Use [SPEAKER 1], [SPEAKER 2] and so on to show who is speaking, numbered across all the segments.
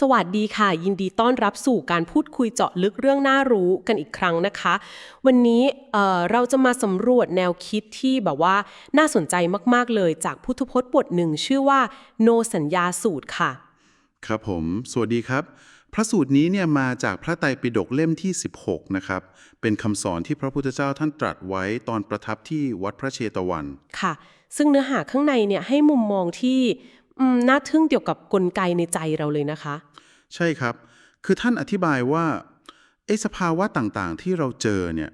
[SPEAKER 1] สวัสดีค่ะ ยินดีต้อนรับสู่การพูดคุยเจาะลึกเรื่องน่ารู้กันอีกครั้งนะคะ วันนี้เอ่อเราจะมาสำรวจแนวคิดที่แบบว่าน่าสนใจมาก ๆ เลยจากพุทธพจน์บทหนึ่งชื่อว่าโนสัญญาสูตรค่ะ
[SPEAKER 2] ครับผม สวัสดีครับ พระสูตรนี้เนี่ยมาจากพระไตรปิฎกเล่มที่ 16 นะครับ เป็นคำสอนที่พระพุทธเจ้าท่านตรัสไว้ตอนประทับที่วัดพระเชตวัน
[SPEAKER 1] ค่ะ ซึ่งเนื้อหาข้างในเนี่ยให้มุมมองที่อืม น่าทึ่งเกี่ยวกับกลไกในใจเราเลยนะคะ
[SPEAKER 2] ใช่ครับ คือท่านอธิบายว่าไอ้สภาวะต่างๆ ที่เราเจอเนี่ย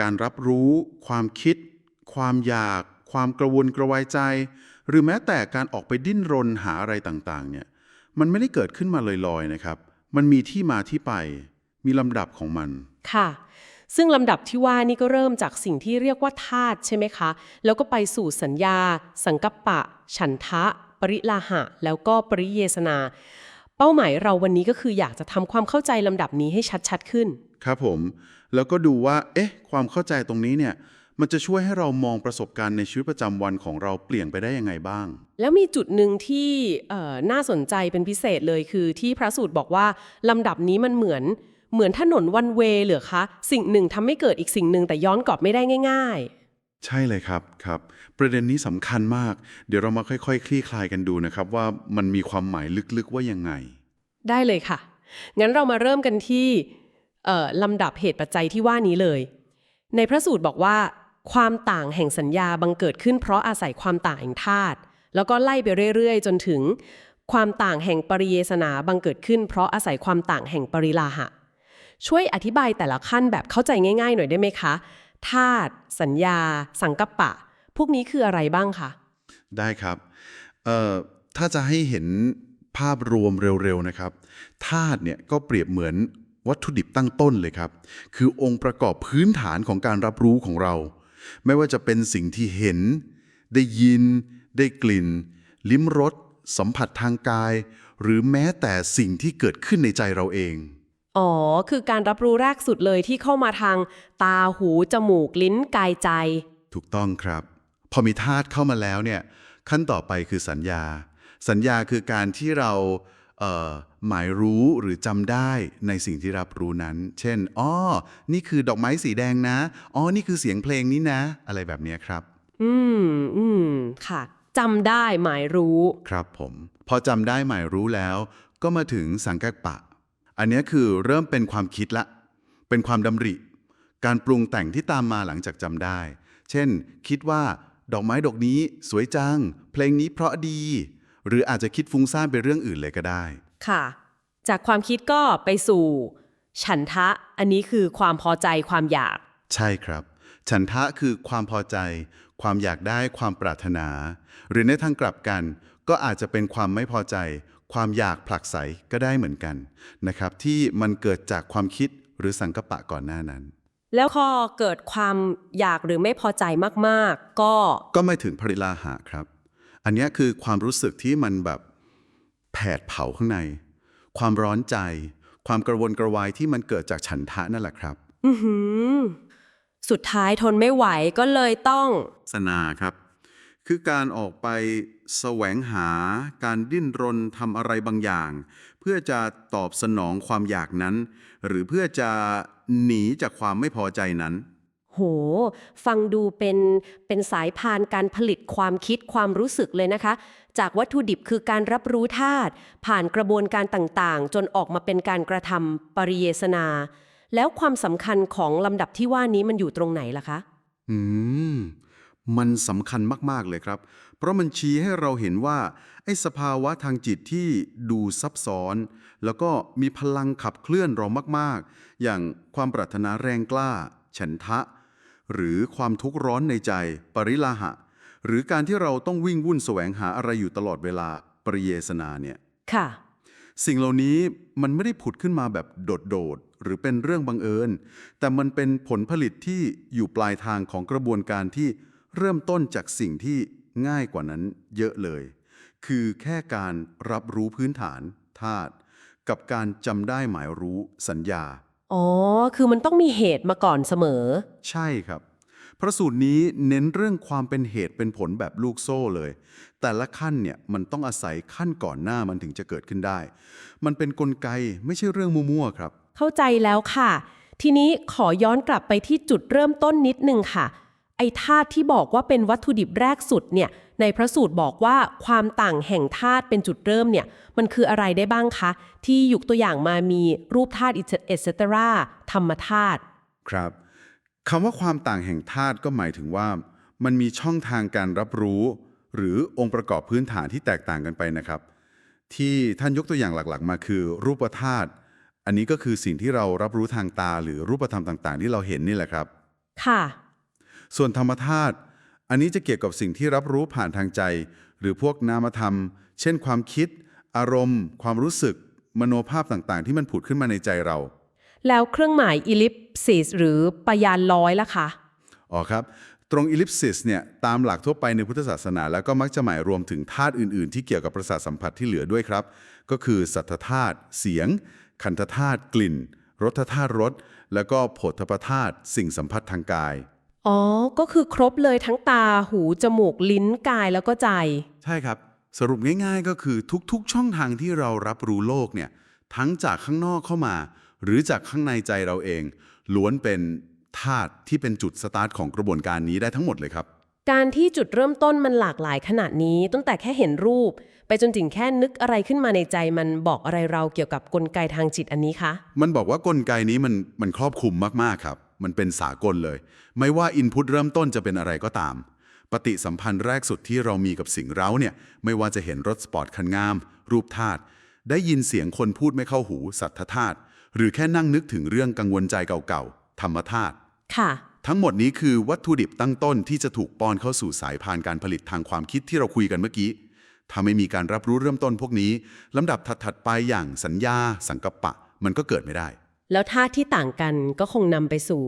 [SPEAKER 2] การรับรู้ ความคิด ความอยาก ความกระวนกระวายใจ หรือแม้แต่การออกไปดิ้นรนหาอะไรต่างๆ เนี่ยมันไม่ได้เกิดขึ้นมาลอยๆนะครับ มันมีที่มาที่ไป มีลำดับของมัน
[SPEAKER 1] ค่ะ ซึ่งลำดับที่ว่านี่ก็เริ่มจากสิ่งที่เรียกว่าธาตุใช่ไหมคะ แล้วก็ไปสู่สัญญา สังกัปปะ ฉันทะ ปริลาหะ แล้วก็ปริเยสนา เป้าหมายเราวันนี้ก็คืออยากจะทำความเข้าใจลำดับนี้ให้ชัดๆขึ้น
[SPEAKER 2] ครับผม แล้วก็ดูว่า เอ๊ะ ความเข้าใจตรงนี้เนี่ย มันจะช่วยให้เรามองประสบการณ์ในชีวิตประจำวันของเราเปลี่ยนไปได้ยังไงบ้าง
[SPEAKER 1] แล้วมีจุดหนึ่งที่เอ่อน่าสนใจเป็นพิเศษเลยคือที่พระสูตรบอกว่าลำดับนี้มันเหมือนเหมือนถนนวันเวเหรือคะ สิ่งหนึ่งทำให้เกิดอีกสิ่งหนึ่งแต่ย้อนกลับไม่ได้ง่าย ๆ
[SPEAKER 2] ใช่เลยครับครับ ประเด็นนี้สำคัญมาก เดี๋ยวเรามาค่อยๆ คลี่คลายกันดูนะครับ ว่ามันมีความหมายลึกๆว่ายังไง
[SPEAKER 1] ได้เลยค่ะ งั้นเรามาเริ่มกันที่เอ่อลำดับเหตุปัจจัยที่ว่านี้เลย ในพระสูตรบอกว่า ความต่างแห่งสัญญาบังเกิดขึ้นเพราะอาศัยความต่างแห่งธาตุแล้วก็ไล่ไปเรื่อยๆ จนถึง ความต่างแห่งปริเยสนาบังเกิดขึ้น เพราะอาศัยความต่างแห่งปริลาหะ ช่วยอธิบายแต่ละขั้นแบบเข้าใจง่าย ๆ หน่อยได้ไหมคะ ธาตุสัญญา สังกัปปะ พวกนี้คืออะไรบ้างคะ
[SPEAKER 2] ได้ครับถ้าจะให้เห็นภาพรวมเร็วๆนะครับธาตุเนี่ยก็เปรียบเหมือนวัตถุดิบตั้งต้นเลยครับ คือองค์ประกอบพื้นฐานของการรับรู้ของเรา ไม่ว่าจะเป็นสิ่งที่เห็น ได้ยิน ได้กลิ่น ลิ้มรสสัมผัสทางกาย หรือแม้แต่สิ่งที่เกิดขึ้นในใจเราเอง
[SPEAKER 1] อ๋อ คือการรับรู้แรกสุดเลยที่เข้ามาทาง ตาหู จมูก ลิ้นกายใจ
[SPEAKER 2] ถูกต้องครับ พอมีธาตุเข้ามาแล้วเนี่ย ขั้นต่อไปคือสัญญา สัญญาคือการที่เราเอ่อหมายรู้หรือจำได้ในสิ่งที่รับรู้นั้น เช่น อ๋อ นี่คือดอกไม้สีแดงนะ อ๋อ นี่คือเสียงเพลงนี้นะ อะไรแบบเนี้ยครับ
[SPEAKER 1] อืม อืม ค่ะจำได้หมายรู้
[SPEAKER 2] ครับผม พอจำได้หมายรู้แล้ว ก็มาถึงสังกัปปะ อันเนี้ยคือเริ่มเป็นความคิดละ เป็นความดำริ การปรุงแต่งที่ตามมาหลังจากจำได้ เช่น คิดว่าดอกไม้ดอกนี้สวยจัง เพลงนี้เพราะดี หรืออาจจะคิดฟุ้งซ่านไปเรื่องอื่นเลยก็ได้
[SPEAKER 1] ค่ะ จากความคิดก็ไปสู่ ฉันทะ อันนี้คือความพอใจความอยาก
[SPEAKER 2] ใช่ครับ ฉันทะคือความพอใจ ความอยากได้ความปรารถนา หรือในทางกลับกัน ก็อาจจะเป็นความไม่พอใจ ความอยากผลักไสก็ได้เหมือนกันนะครับที่มันเกิดจากความคิดหรือสังกปะก่อนหน้านั้น
[SPEAKER 1] แล้วพอเกิดความอยากหรือไม่พอใจมากๆ ก็
[SPEAKER 2] ก็ไม่ถึงพริลาหะครับ อันเนี้ยคือความรู้สึกที่มันแบบแผดเผาข้างใน ความร้อนใจ ความกระวนกระวายที่มันเกิดจากฉันทะนั่นแหละครับ
[SPEAKER 1] อือหือ สุดท้ายทนไม่ไหวก็เลยต้อง
[SPEAKER 2] สนาครับ คือการออกไปแสวงหาการดิ้นรนทำอะไรบางอย่าง เพื่อจะตอบสนองความอยากนั้น หรือเพื่อจะหนีจากความไม่พอใจนั้น
[SPEAKER 1] โห ฟังดูเป็นเป็นสายพานการผลิตความคิดความรู้สึกเลยนะคะ จากวัตถุดิบคือการรับรู้ธาตุผ่านกระบวนการต่างๆ จนออกมาเป็นการกระทำปริเยสนา แล้วความสำคัญของลำดับที่ว่านี้มันอยู่ตรงไหนล่ะคะ
[SPEAKER 2] อืม มันสำคัญมาก ๆ เลยครับ เพราะมันชี้ให้เราเห็นว่า ไอ้สภาวะทางจิตที่ดูซับซ้อน แล้วก็มีพลังขับเคลื่อนเรามาก ๆ อย่างความปรารถนาแรงกล้า ฉันทะ หรือความทุกข์ร้อนในใจ ปริลาหะ หรือการที่เราต้องวิ่งวุ่นแสวงหาอะไรอยู่ตลอดเวลา ปริเยสนาเนี่ย
[SPEAKER 1] ค่ะ
[SPEAKER 2] สิ่งเหล่านี้มันไม่ได้ผุดขึ้นมาแบบโดดๆหรือเป็นเรื่องบังเอิญ แต่มันเป็นผลผลิตที่อยู่ปลายทางของกระบวนการที่ เริ่มต้นจากสิ่งที่ง่ายกว่านั้นเยอะเลย คือแค่การรับรู้พื้นฐานธาตุกับการจำได้หมายรู้สัญญา
[SPEAKER 1] อ๋อ คือมันต้องมีเหตุมาก่อนเสมอ
[SPEAKER 2] ใช่ครับ พระสูตรนี้เน้นเรื่องความเป็นเหตุเป็นผลแบบลูกโซ่เลย แต่ละขั้นเนี่ยมันต้องอาศัยขั้นก่อนหน้ามันถึงจะเกิดขึ้นได้ มันเป็นนกลไกไม่ใช่เรื่องมั่วๆครับ
[SPEAKER 1] เข้าใจแล้วค่ะ ทีนี้ขอย้อนกลับไปที่จุดเริ่มต้นนิดนึงค่ะ ไอ้ธาตุที่บอกว่าเป็นวัตถุดิบแรกสุดเนี่ยในพระสูตรบอกว่าความต่างแห่งธาตุเป็นจุดเริ่มเนี่ยมันคืออะไรได้บ้างคะ ที่ยกตัวอย่างมามีรูปธาตุเอเซตราธรรมธาตุ
[SPEAKER 2] ครับคำว่าความต่างแห่งธาตุก็หมายถึงว่า มันมีช่องทางการรับรู้ หรือองค์ประกอบพื้นฐานที่แตกต่างกันไปนะครับ ที่ท่านยกตัวอย่างหลักๆ มาคือ รูปธาตุอันนี้ก็คือสิ่งที่เรารับรู้ทางตาหรือรูปธรรมต่าง ๆ ที่เราเห็นนี่แหละครับ
[SPEAKER 1] ค่ะ
[SPEAKER 2] ส่วนธรรมธาตุอันนี้จะเกี่ยวกับสิ่งที่รับรู้ผ่านทางใจ หรือพวกนามธรรม เช่น ความคิด อารมณ์ ความรู้สึก มโนภาพต่างๆ ที่มันผุดขึ้นมาในใจเรา
[SPEAKER 1] แล้วเครื่องหมายอิลิปซิสหรือปยานร้อยล่ะคะ
[SPEAKER 2] อ๋อครับ ตรงอิลิปซิสเนี่ยตามหลักทั่วไปในพุทธศาสนา แล้วก็มักจะหมายรวมถึงธาตุอื่น ๆ ที่เกี่ยวกับประสาทสัมผัสที่เหลือด้วยครับ ก็คือสัทธาตุเสียง คันธธาตุกลิ่นรสธาตุรสแล้วก็โผฏฐพธาตุสิ่งสัมผัสทางกาย
[SPEAKER 1] อ๋อ ก็คือครบเลยทั้งตาหู จมูก ลิ้นกายแล้วก็ใจ
[SPEAKER 2] ใช่ครับ สรุปง่ายๆก็คือทุกๆ ช่องทางที่เรารับรู้โลกเนี่ยทั้งจากข้างนอกเข้ามา หรือจากข้างในใจเราเอง ล้วนเป็นธาตุที่เป็นจุดสตาร์ทของกระบวนการนี้ได้ทั้งหมดเลยครับ
[SPEAKER 1] การที่จุดเริ่มต้นมันหลากหลายขนาดนี้ตั้งแต่แค่เห็นรูป ไปจนถึงแค่นึกอะไรขึ้นมาในใจมันบอกอะไรเราเกี่ยวกับกลไกทางจิตอันนี้คะ
[SPEAKER 2] มันบอกว่ากลไกนี้มันมันครอบคลุมมากๆครับ มันเป็นสากลเลย ไม่ว่าอินพุตเริ่มต้นจะเป็นอะไรก็ตาม ปฏิสัมพันธ์แรกสุดที่เรามีกับสิ่งเร้าเนี่ย ไม่ว่าจะเห็นรถสปอร์ตคันงาม รูปธาตุ ได้ยินเสียงคนพูดไม่เข้าหู สัทธธาตุหรือแค่นั่งนึกถึงเรื่องกังวลใจเก่าๆ ธรรมธาตุ
[SPEAKER 1] ค่ะ
[SPEAKER 2] ทั้งหมดนี้คือวัตถุดิบตั้งต้นที่จะถูกป้อนเข้าสู่สายพานการผลิตทางความคิดที่เราคุยกันเมื่อกี้ ถ้าไม่มีการรับรู้เริ่มต้นพวกนี้ลำดับถัดๆไปอย่างสัญญา สังกัปปะ มันก็เกิดไม่ได้
[SPEAKER 1] แล้วธาตุที่ต่างกันก็คงนำไปสู่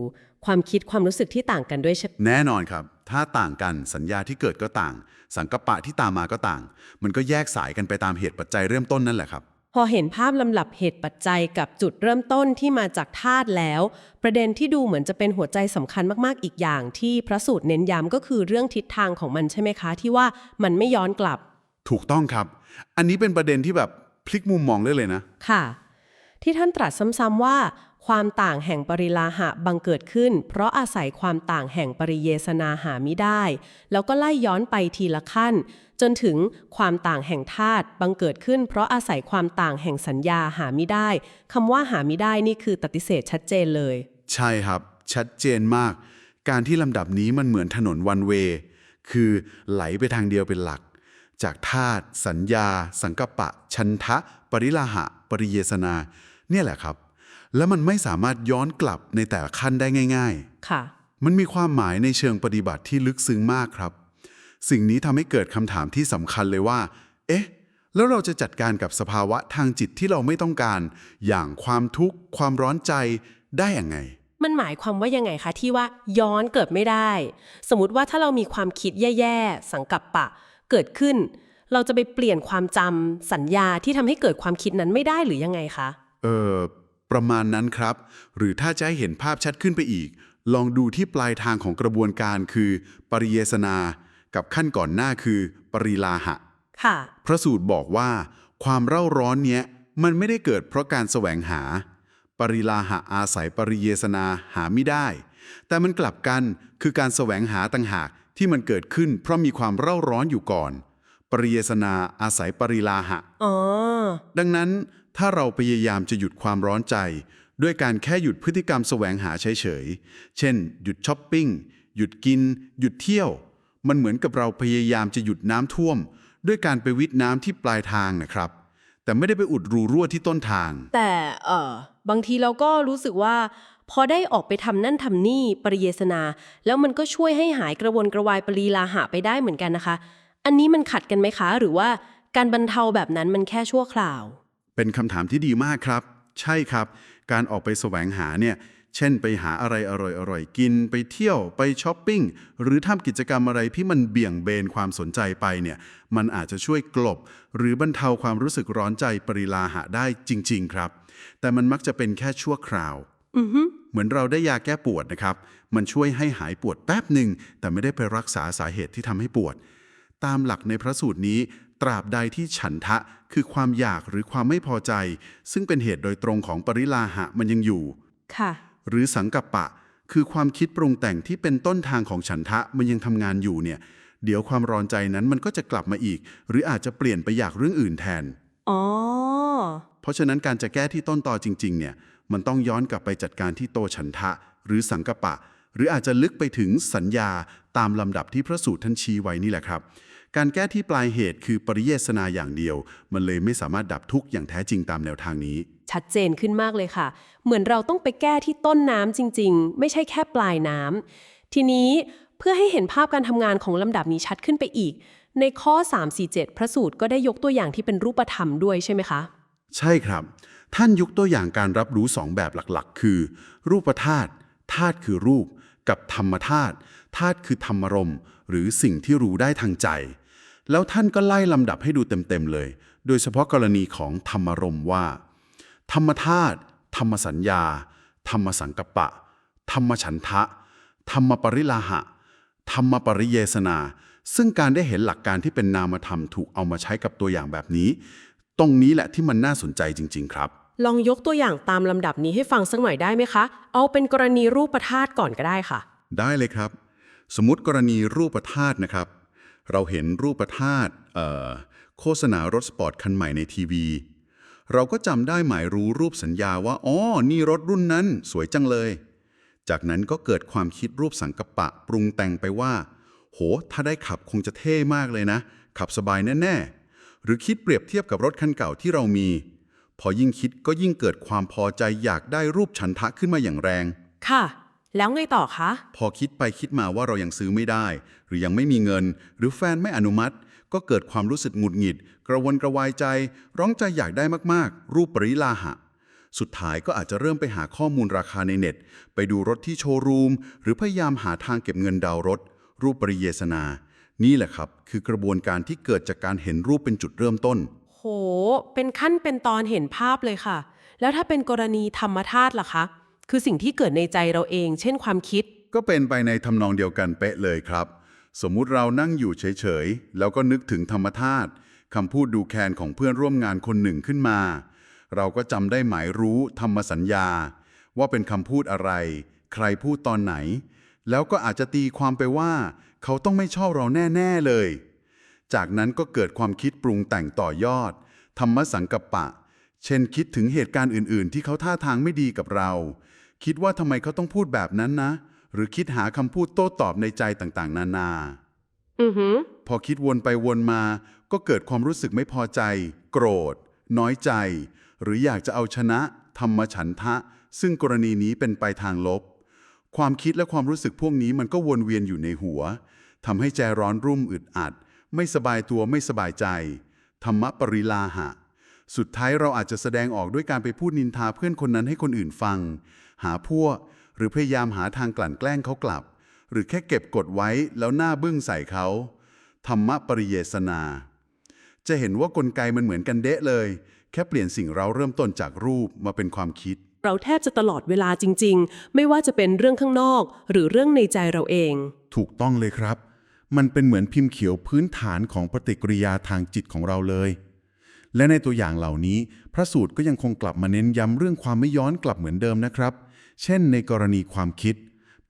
[SPEAKER 1] ความคิดความรู้สึกที่ต่างกันด้วยใช่
[SPEAKER 2] แน่นอนครับ ถ้าต่างกันสัญญาที่เกิดก็ต่าง สังกัปปะที่ตามมาก็ต่าง มันก็แยกสายกันไปตามเหตุปัจจัยเริ่มต้นนั่นแหละครับ
[SPEAKER 1] พอเห็นภาพลำดับเหตุปัจจัยกับจุดเริ่มต้นที่มาจากธาตุแล้ว ประเด็นที่ดูเหมือนจะเป็นหัวใจสำคัญมากๆ อีกอย่างที่พระสูตรเน้นย้ำก็คือเรื่องทิศทางของมันใช่ไหมคะ ที่ว่ามันไม่ย้อนกลับ
[SPEAKER 2] ถูกต้องครับ อันนี้เป็นประเด็นที่แบบพลิกมุมมองได้เลยนะ
[SPEAKER 1] ค่ะ ที่ท่านตรัสซ้ำๆว่า ความต่างแห่งปริลาหะบังเกิดขึ้น เพราะอาศัยความต่างแห่งปริเยสนาหามิได้ แล้วก็ไล่ย้อนไปทีละขั้น จนถึงความต่างแห่งธาตุบังเกิดขึ้น เพราะอาศัยความต่างแห่งสัญญาหามิได้คำว่าหามิได้นี่คือปฏิเสธชัดเจนเลย
[SPEAKER 2] ใช่ครับ ชัดเจนมาก การที่ลำดับนี้มันเหมือนถนนวันเวคือไหลไปทางเดียวเป็นหลัก จากธาตุสัญญา สังกปปะชันทะ ปริลาหะ ปริเยสนา เนี่ยแหละครับ แล้วมันไม่สามารถย้อนกลับในแต่ละขั้นได้ง่าย ๆ
[SPEAKER 1] ค่ะ
[SPEAKER 2] มันมีความหมายในเชิงปฏิบัติที่ลึกซึ้งมากครับ สิ่งนี้ทำให้เกิดคำถามที่สำคัญเลยว่า เอ๊ะ แล้วเราจะจัดการกับสภาวะทางจิตที่เราไม่ต้องการ อย่างความทุกข์ ความร้อนใจได้อย่างไง
[SPEAKER 1] มันหมายความว่ายังไงคะที่ว่าย้อนเกิดไม่ได้ สมมติว่าถ้าเรามีความคิดแย่ๆ สังกัปปะ เกิดขึ้น เราจะไปเปลี่ยนความจำสัญญาที่ทำให้เกิดความคิดนั้นไม่ได้หรือยังไงคะ
[SPEAKER 2] เออประมาณนั้นครับ หรือถ้าจะให้เห็นภาพชัดขึ้นไปอีก ลองดูที่ปลายทางของกระบวนการคือ ปริเยสนา กับขั้นก่อนหน้าคือ ปริลาหะ
[SPEAKER 1] ค่ะ
[SPEAKER 2] พระสูตรบอกว่า ความเร่าร้อนเนี้ยมันไม่ได้เกิดเพราะการแสวงหา ปริลาหะอาศัยปริเยสนาหาไม่ได้ แต่มันกลับกันคือการแสวงหาต่างหากที่มันเกิดขึ้นเพราะมีความเร่าร้อนอยู่ก่อน ปริเยสนาอาศัยปริลาหะ
[SPEAKER 1] อ๋อ
[SPEAKER 2] ดังนั้นถ้าเราพยายามจะหยุดความร้อนใจ ด้วยการแค่หยุดพฤติกรรมแสวงหาเฉยๆ เช่น หยุดช้อปปิ้ง หยุดกิน หยุดเที่ยว มันเหมือนกับเราพยายามจะหยุดน้ำท่วม ด้วยการไปวิทน้ำที่ปลายทางนะครับ แต่ไม่ได้ไปอุดรูรั่วที่ต้นทาง
[SPEAKER 1] แต่เออบางทีเราก็รู้สึกว่า พอได้ออกไปทำนั่นทำนี่ปริเยสนา แล้วมันก็ช่วยให้หายกระวนกระวายปรีลาหะไปได้เหมือนกันนะคะ อันนี้มันขัดกันไหมคะ หรือว่าการบรรเทาแบบนั้นมันแค่ชั่วคราว
[SPEAKER 2] เป็นคำถามที่ดีมากครับ ใช่ครับ การออกไปแสวงหาเนี่ย เช่นไปหาอะไรอร่อยๆ กิน ไปเที่ยว ไปช้อปปิ้ง หรือทำกิจกรรมอะไรที่มันเบี่ยงเบนความสนใจไปเนี่ย มันอาจจะช่วยกลบ หรือบรรเทาความรู้สึกร้อนใจปริลาหะได้จริง ๆ ครับ แต่มันมักจะเป็นแค่ชั่วคราว เหมือนเราได้ยาแก้ปวดนะครับ มันช่วยให้หายปวดแป๊บหนึ่ง แต่ไม่ได้ไปรักษาสาเหตุที่ทำให้ปวด ตามหลักในพระสูตรนี้ ตราบใดที่ฉันทะคือความอยากหรือความไม่พอใจ ซึ่งเป็นเหตุโดยตรงของปริลาหะมันยังอยู่
[SPEAKER 1] ค่ะ
[SPEAKER 2] หรือสังกัปปะ คือความคิดปรุงแต่งที่เป็นต้นทางของฉันทะมันยังทำงานอยู่เนี่ย เดี๋ยวความร้อนใจนั้นมันก็จะกลับมาอีก หรืออาจจะเปลี่ยนไปอยากเรื่องอื่นแทน
[SPEAKER 1] อ๋อ
[SPEAKER 2] เพราะฉะนั้นการจะแก้ที่ต้นตอจริง ๆ เนี่ย มันต้องย้อนกลับไปจัดการที่โตฉันทะ หรือสังกปะ หรืออาจจะลึกไปถึงสัญญาตามลำดับที่พระสูตรท่านชี้ไว้นี่แหละครับ การแก้ที่ปลายเหตุคือปริเยสนาอย่างเดียว มันเลยไม่สามารถดับทุกข์อย่างแท้จริงตามแนวทางนี้
[SPEAKER 1] ชัดเจนขึ้นมากเลยค่ะ เหมือนเราต้องไปแก้ที่ต้นน้ำจริง ๆ ไม่ใช่แค่ปลายน้ำทีนี้เพื่อให้เห็นภาพการทำงานของลำดับนี้ชัดขึ้นไปอีก ในข้อ 347 พระสูตรก็ได้ยกตัวอย่างที่เป็นรูปธรรมด้วยใช่ไหมคะ
[SPEAKER 2] ใช่ครับ ท่านยกตัวอย่างการรับรู้สองแบบหลักๆ คือ รูปธาตุธาตุคือรูป กับธรรมธาตุธาตุคือธรรมรมณ์หรือสิ่งที่รู้ได้ทางใจ แล้วท่านก็ไล่ลำดับให้ดูเต็มๆเลย โดยเฉพาะกรณีของธรรมรมณ์ว่า ธรรมธาตุธรรมสัญญา ธรรมสังกัปปะ ธรรมฉันทะ ธรรมปริลาหะ ธรรมปริเยสนา ซึ่งการได้เห็นหลักการที่เป็นนามธรรมถูกเอามาใช้กับตัวอย่างแบบนี้ ตรงนี้แหละที่มันน่าสนใจจริง ๆ ครับ
[SPEAKER 1] ลองยกตัวอย่างตามลำดับนี้ให้ฟังสักหน่อยได้ไหมคะ เอาเป็นกรณีรูปธาตุก่อนก็ได้ค่ะ
[SPEAKER 2] ได้เลยครับ สมมติกรณีรูปธาตุนะครับ เราเห็นรูปธาตุโฆษณารถสปอร์ตคันใหม่ในทีวี เราก็จำได้หมายรู้รูปสัญญาว่าอ๋อนี่รถรุ่นนั้นสวยจังเลย จากนั้นก็เกิดความคิดรูปสังกปะปรุงแต่งไปว่า โห ถ้าได้ขับคงจะเท่มากเลยนะ ขับสบายแน่ๆ หรือคิดเปรียบเทียบกับรถคันเก่าที่เรามี พอยิ่งคิดก็ยิ่งเกิดความพอใจอยากได้รูปฉันทะขึ้นมาอย่างแรง
[SPEAKER 1] ค่ะ แล้วไงต่อคะ
[SPEAKER 2] พอคิดไปคิดมาว่าเรายังซื้อไม่ได้ หรือยังไม่มีเงิน หรือแฟนไม่อนุมัติ ก็เกิดความรู้สึกหงุดหงิด กระวนกระวายใจ ร้องใจอยากได้มากๆ รูปปริลาหะ สุดท้ายก็อาจจะเริ่มไปหาข้อมูลราคาในเน็ต ไปดูรถที่โชว์รูม หรือพยายามหาทางเก็บเงินดาวน์รถ รูปปริเยสนา นี่แหละครับ คือกระบวนการที่เกิดจากการเห็นรูปเป็นจุดเริ่มต้น
[SPEAKER 1] โห เป็นขั้นเป็นตอนเห็นภาพเลยค่ะ แล้วถ้าเป็นกรณีธรรมธาตุล่ะคะ คือสิ่งที่เกิดในใจเราเอง เช่นความคิด
[SPEAKER 2] ก็เป็นไปในทำนองเดียวกันเป๊ะเลยครับ สมมุติเรานั่งอยู่เฉยๆ แล้วก็นึกถึงธรรมธาตุคำพูดดูแคลนของเพื่อนร่วมงานคนหนึ่งขึ้นมา เราก็จำได้หมายรู้ธรรมสัญญา ว่าเป็นคำพูดอะไร ใครพูดตอนไหน แล้วก็อาจจะตีความไปว่า เขาต้องไม่ชอบเราแน่ ๆเลย จากนั้นก็เกิดความคิดปรุงแต่งต่อยอด ธรรมสังกปะ เช่นคิดถึงเหตุการณ์อื่น ๆ ที่เขาท่าทางไม่ดีกับเรา คิดว่าทำไมเขาต้องพูดแบบนั้นนะ หรือคิดหาคำพูดโต้ตอบในใจต่างๆ นานา
[SPEAKER 1] อือหือ
[SPEAKER 2] พอคิดวนไปวนมา ก็เกิดความรู้สึกไม่พอใจ โกรธ น้อยใจ หรืออยากจะเอาชนะ ธรรมฉันทะ ซึ่งกรณีนี้เป็นไปทางลบ ความคิดและความรู้สึกพวกนี้มันก็วนเวียนอยู่ในหัวทำให้ใจร้อนรุ่มอึดอัด ไม่สบายตัวไม่สบายใจ ธรรมปริลาหะ สุดท้ายเราอาจจะแสดงออกด้วยการไปพูดนินทาเพื่อนคนนั้นให้คนอื่นฟัง หาพวก หรือพยายามหาทางกลั่นแกล้งเขากลับ หรือแค่เก็บกดไว้แล้วหน้าบึ้งใส่เขาธรรมปริเยสนา จะเห็นว่ากลไกมันเหมือนกันเดะเลย แค่เปลี่ยนสิ่งเราเริ่มต้นจากรูปมาเป็นความคิด
[SPEAKER 1] เราแทบจะตลอดเวลาจริง ๆ ไม่ว่าจะเป็นเรื่องข้างนอก หรือเรื่องในใจเราเอง
[SPEAKER 3] ถูกต้องเลยครับ มันเป็นเหมือนพิมพ์เขียวพื้นฐานของปฏิกิริยาทางจิตของเราเลย และในตัวอย่างเหล่านี้ พระสูตรก็ยังคงกลับมาเน้นย้ำเรื่องความไม่ย้อนกลับเหมือนเดิมนะครับ เช่น ในกรณีความคิด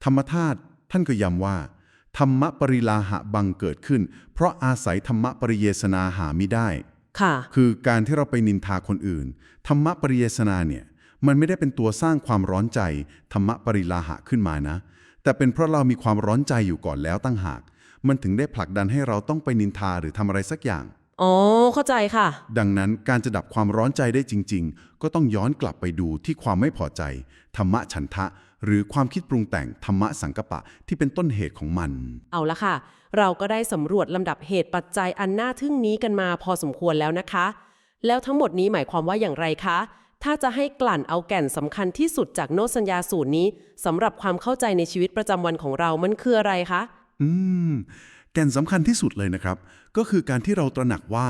[SPEAKER 3] ธรรมธาตุท่านก็ย้ำว่า ธรรมปริลาหะบังเกิดขึ้น เพราะอาศัยธรรมปริเยสนาหาไม่ได้
[SPEAKER 1] ค่ะ
[SPEAKER 3] คือการที่เราไปนินทาคนอื่น ธรรมปริเยสนาเนี่ยมันไม่ได้เป็นตัวสร้างความร้อนใจ ธรรมปริลาหะขึ้นมานะ แต่เป็นเพราะเรามีความร้อนใจอยู่ก่อนแล้วตั้งหาก มันถึงได้ผลักดันให้เราต้องไปนินทาหรือทำอะไรสักอย่าง
[SPEAKER 1] อ๋อ เข้าใจค่ะ
[SPEAKER 3] ดังนั้นการจะดับความร้อนใจได้จริง ๆ ก็ต้องย้อนกลับไปดูที่ความไม่พอใจ ธรรมะฉันทะ หรือความคิดปรุงแต่งธรรมะสังกปะที่เป็นต้นเหตุของมัน
[SPEAKER 1] เอาละค่ะ เราก็ได้สำรวจลำดับเหตุปัจจัยอันน่าทึ่งนี้กันมาพอสมควรแล้วนะคะ แล้วทั้งหมดนี้หมายความว่าอย่างไรคะ ถ้าจะให้กลั่นเอาแก่นสำคัญที่สุดจากโนตสัญญาสูตรนี้สำหรับความเข้าใจในชีวิตประจำวันของเรามันคืออะไรคะ
[SPEAKER 3] อืม แก่นสำคัญที่สุดเลยนะครับ ก็คือการที่เราตระหนักว่า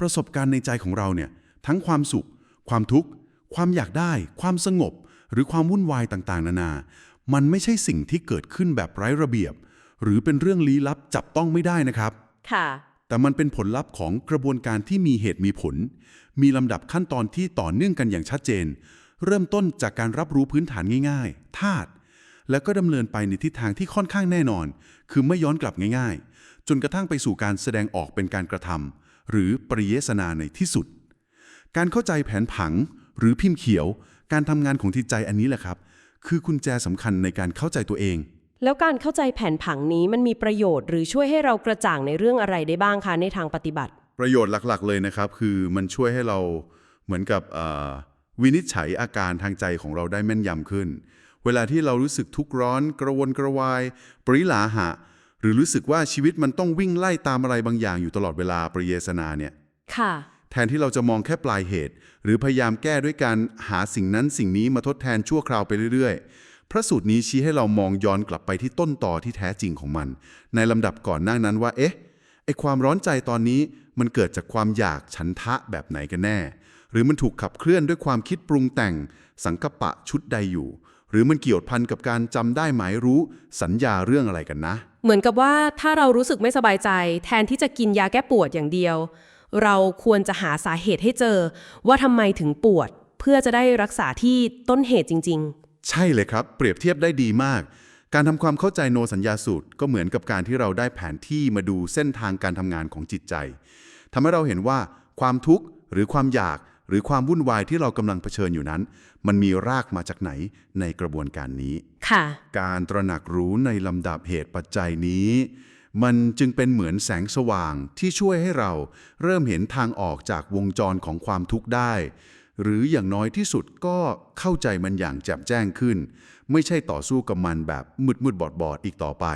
[SPEAKER 3] ประสบการณ์ในใจของเราเนี่ยทั้งความสุข ความทุกข์ ความอยากได้ ความสงบ
[SPEAKER 2] หรือความวุ่นวายต่างๆ นานา มันไม่ใช่สิ่งที่เกิดขึ้นแบบไร้ระเบียบ หรือเป็นเรื่องลี้ลับจับต้องไม่ได้นะครับ
[SPEAKER 1] ค่ะ
[SPEAKER 2] แต่มันเป็นผลลัพธ์ของกระบวนการที่มีเหตุมีผล มีลำดับขั้นตอนที่ต่อเนื่องกันอย่างชัดเจน เริ่มต้นจากการรับรู้พื้นฐานง่าย ๆ ธาตุ แล้วก็ดำเนินไปในทิศทางที่ค่อนข้างแน่นอน คือไม่ย้อนกลับง่ายๆ จนกระทั่งไปสู่การแสดงออกเป็นการกระทำหรือปริเยสนาในที่สุด การเข้าใจแผนผัง หรือพิมพ์เขียว การทำงานของจิตใจอันนี้แหละครับ คือกุญแจสำคัญในการเข้าใจตัวเอง
[SPEAKER 1] แล้วการเข้าใจแผนผังนี้มันมีประโยชน์หรือช่วยให้เรากระจ่างในเรื่องอะไรได้บ้างคะในทางปฏิบัติ
[SPEAKER 2] ประโยชน์หลักๆ เลยนะครับ คือมันช่วยให้เราเหมือนกับเอ่อวินิจฉัยอาการทางใจของเราได้แม่นยำขึ้น เวลาที่เรารู้สึกทุกข์ร้อน กระวนกระวาย ปริลาหะ หรือรู้สึกว่าชีวิตมันต้องวิ่งไล่ตามอะไรบางอย่างอยู่ตลอดเวลาปริเยสนาเนี่ย
[SPEAKER 1] ค่ะ
[SPEAKER 2] แทนที่เราจะมองแค่ปลายเหตุ หรือพยายามแก้ด้วยการหาสิ่งนั้นสิ่งนี้มาทดแทนชั่วคราวไปเรื่อยๆ พระสูตรนี้ชี้ให้เรามองย้อนกลับไปที่ต้นต่อที่แท้จริงของมัน ในลำดับก่อนหน้านั้นว่า เอ๊ะไอความร้อนใจตอนนี้มันเกิดจากความอยากฉันทะแบบไหนกันแน่ หรือมันถูกขับเคลื่อนด้วยความคิดปรุงแต่ง สังกปะชุดใดอยู่ หรือมันเกี่ยวพันกับการจำได้หมายรู้สัญญาเรื่องอะไรกันนะ
[SPEAKER 1] เหมือนกับว่าถ้าเรารู้สึกไม่สบายใจ แทนที่จะกินยาแก้ปวดอย่างเดียว เราควรจะหาสาเหตุให้เจอ ว่าทำไมถึงปวด เพื่อจะได้รักษาที่ต้นเหตุจริง
[SPEAKER 2] ใช่เลยครับ เปรียบเทียบได้ดีมาก การทำความเข้าใจโนสัญญาสูตรก็เหมือนกับการที่เราได้แผนที่มาดูเส้นทางการทำงานของจิตใจทำให้เราเห็นว่าความทุกข์หรือความอยาก หรือความวุ่นวายที่เรากำลังเผชิญอยู่นั้น มันมีรากมาจากไหนในกระบวนการนี้
[SPEAKER 1] ๆค่ะ
[SPEAKER 2] การตระหนักรู้ในลำดับเหตุปัจจัยนี้ มันจึงเป็นเหมือนแสงสว่างที่ช่วยให้เราเริ่มเห็นทางออกจากวงจรของความทุกข์ได้ หรืออย่างน้อยที่สุดก็เข้าใจมันอย่างแจ่มแจ้งขึ้น ไม่ใช่ต่อสู้กับมันแบบมืดมืดบอดบอดๆอีกต่อไป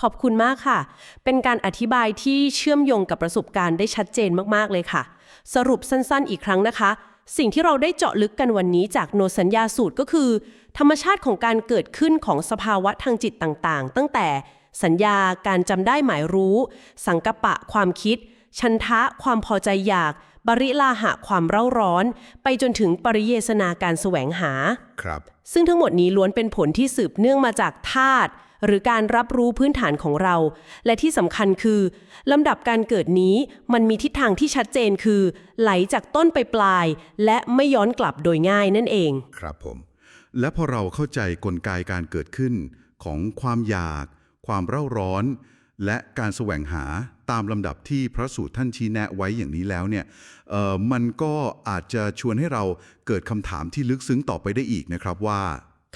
[SPEAKER 1] ขอบคุณมากค่ะ เป็นการอธิบายที่เชื่อมโยงกับประสบการณ์ได้ชัดเจนมากๆเลยค่ะ สรุปสั้นๆอีกครั้งนะคะ สิ่งที่เราได้เจาะลึกกันวันนี้จากโนสัญญาสูตรก็คือ ธรรมชาติของการเกิดขึ้นของสภาวะทางจิตต่างๆ ตั้งแต่สัญญาการจำได้หมายรู้ สังกปะความคิด ชันทะความพอใจอยาก บริลาหะความเร่าร้อน ไปจนถึงปริเยสนาการแสวงหา
[SPEAKER 2] ครับ
[SPEAKER 1] ซึ่งทั้งหมดนี้ล้วนเป็นผลที่สืบเนื่องมาจากธาตุ หรือการรับรู้พื้นฐานของเรา และที่สำคัญคือลำดับการเกิดนี้มันมีทิศทางที่ชัดเจนคือ ไหลจากต้นไปปลาย และไม่ย้อนกลับโดยง่ายนั่นเอง
[SPEAKER 4] ครับผม และพอเราเข้าใจกลไกการเกิดขึ้นของความอยาก ความเร่าร้อน และการแสวงหาตามลำดับที่พระสูตรท่านชี้แนะไว้อย่างนี้แล้วเนี่ยเอ่อมันก็อาจจะชวนให้เราเกิดคำถามที่ลึกซึ้งต่อไปได้อีกนะครับว่า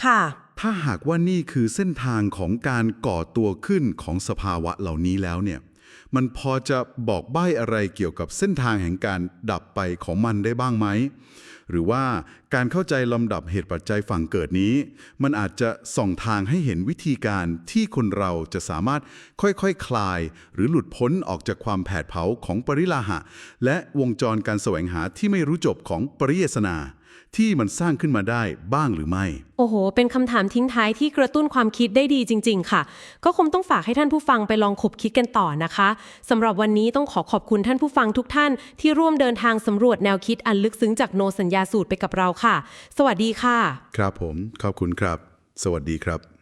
[SPEAKER 1] ค่ะ
[SPEAKER 4] ถ้าหากว่านี่คือเส้นทางของการก่อตัวขึ้นของสภาวะเหล่านี้แล้วเนี่ย มันพอจะบอกใบ้อะไรเกี่ยวกับเส้นทางแห่งการดับไปของมันได้บ้างไหม หรือว่าการเข้าใจลำดับเหตุปัจจัยฝั่งเกิดนี้ มันอาจจะส่องทางให้เห็นวิธีการที่คนเราจะสามารถค่อยๆคคลาย หรือหลุดพ้นออกจากความแผดเผาของปริลาหะ และวงจรการแสวงหาที่ไม่รู้จบของปริเยสนา ที่มันสร้างขึ้นมาได้บ้างหรือไม่
[SPEAKER 1] โอ้โห เป็นคำถามทิ้งท้ายที่กระตุ้นความคิดได้ดีจริง ๆ ค่ะ ก็คงต้องฝากให้ท่านผู้ฟังไปลองขบคิดกันต่อนะคะสำหรับวันนี้ต้องขอขอบคุณท่านผู้ฟังทุกท่าน ที่ร่วมเดินทางสำรวจแนวคิดอันลึกซึ้งจากโนสัญญาสูตรไปกับเราค่ะ สวัสดีค่ะ
[SPEAKER 4] ครับผม ขอบคุณครับ สวัสดีครับ